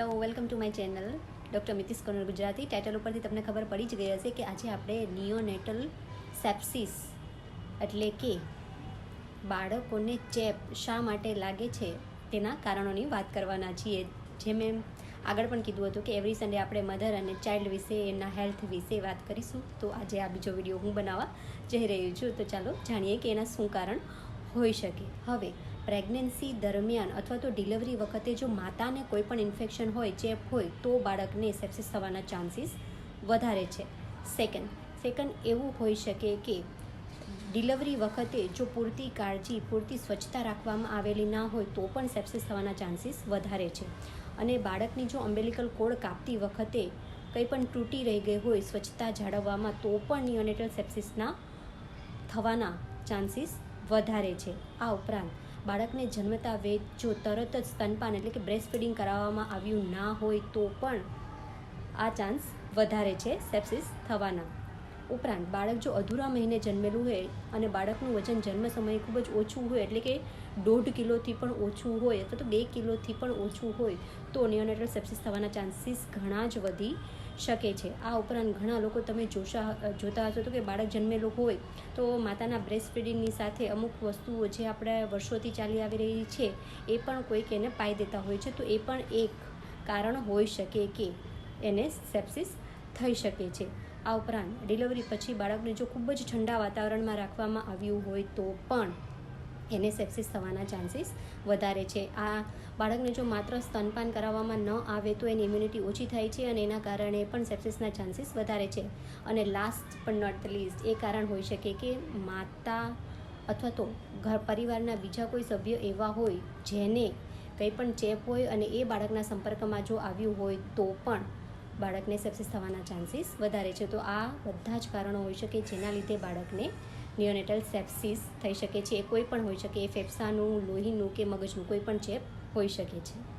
Hello welcome to my channel doctor Mitish Konar Gujarati title ઉપરથી તમને ખબર પડી જ ગઈ હશે કે આજે આપણે નિયોનેટલ સેપ્સિસ એટલે કે બાળકોને ચેપ શા માટે લાગે છે તેના કારણોની વાત કરવાના છીએ. જે મેં આગળ પણ કીધું હતું કે એવરી સન્ડે આપણે મધર અને ચાઇલ્ડ વિશે એના હેલ્થ વિશે વાત કરીશું. તો આજે આ બીજો વીડિયો હું બનાવવા જઈ રહ્યો છું. તો ચાલો જાણીએ કે એના શું કારણ હોઈ શકે. હવે પ્રેગ્નન્સી દરમિયાન અથવા તો ડિલિવરી વખતે જો માતાને કોઈ પણ ઇન્ફેક્શન હોય, ચેપ હોય, તો બાળકને સેપ્સિસ થવાના ચાન્સીસ વધારે છે. સેકન્ડ સેકન્ડ એવું હોઈ શકે કે ડિલિવરી વખતે જો પૂરતી કાળજી, પૂરતી સ્વચ્છતા રાખવામાં આવેલી ના હોય, તો પણ સેપ્સિસ થવાના ચાન્સીસ વધારે છે. અને બાળકની જો અમ્બેલિકલ કોડ કાપતી વખતે કંઈ પણ તૂટી રહી ગઈ હોય, સ્વચ્છતા જાળવવામાં, તો પણ નિયોનેટલ સેપ્સિસના થવાના ચાન્સીસ વધારે છે. આ ઉપરાંત બાળકને જન્મતા વેદ જો તરત જ સ્તનપાન એટલે કે બ્રેસ્ટ ફીડિંગ કરાવવામાં આવ્યું ના હોય તો પણ આ ચાન્સ વધારે છે સેપ્સિસ થવાના. ઉપરાંત બાળક જો અધૂરા મહિને જન્મેલું હોય અને બાળકનું વજન જન્મ સમયે ખૂબ જ ઓછું હોય, એટલે કે દોઢ કિલોથી પણ ઓછું હોય અથવા તો બે કિલોથી પણ ઓછું હોય, તો નિયોનેટલ સેપ્સિસ થવાના ચાન્સીસ ઘણા જ વધી શકે છે. આ ઉપરાંત ઘણા લોકો તમે જોશા, જોતા હશો તો કે બાળક જન્મેલું હોય, તો માતાના બ્રેસ્ટ ફીડિંગની સાથે અમુક વસ્તુઓ જે આપણે વર્ષોથી ચાલી આવી રહી છે, એ પણ કોઈક એને પાઈ દેતા હોય છે, તો એ પણ એક કારણ હોઈ શકે કે એને સેપ્સિસ થઈ શકે છે. આ ઉપરાંત ડિલિવરી પછી બાળકને જો ખૂબ જ ઠંડા વાતાવરણમાં રાખવામાં આવ્યું હોય તો પણ એને સેપ્સિસ થવાના ચાન્સીસ વધારે છે. આ બાળકને જો માત્ર સ્તનપાન કરાવવામાં ન આવે તો એની ઇમ્યુનિટી ઓછી થાય છે અને એના કારણે પણ સેપ્સિસના ચાન્સીસ વધારે છે. અને લાસ્ટ પણ નોટ લીસ્ટ એ કારણ હોઈ શકે કે માતા અથવા તો ઘર પરિવારના બીજા કોઈ સભ્ય એવા હોય જેને કંઈ પણ ચેપ હોય અને એ બાળકના સંપર્કમાં જો આવ્યું હોય તો પણ બાળકને સેપ્સિસ થવાના ચાન્સીસ વધારે છે. તો આ બધા જ કારણો હોઈ શકે જેના લીધે બાળકને નિયોનેટલ સેપ્સિસ થઈ શકે છે. એ કોઈ પણ હોઈ શકે. એ ફેફસાનું, લોહીનું કે મગજનું કોઈ પણ ચેપ હોઈ શકે છે.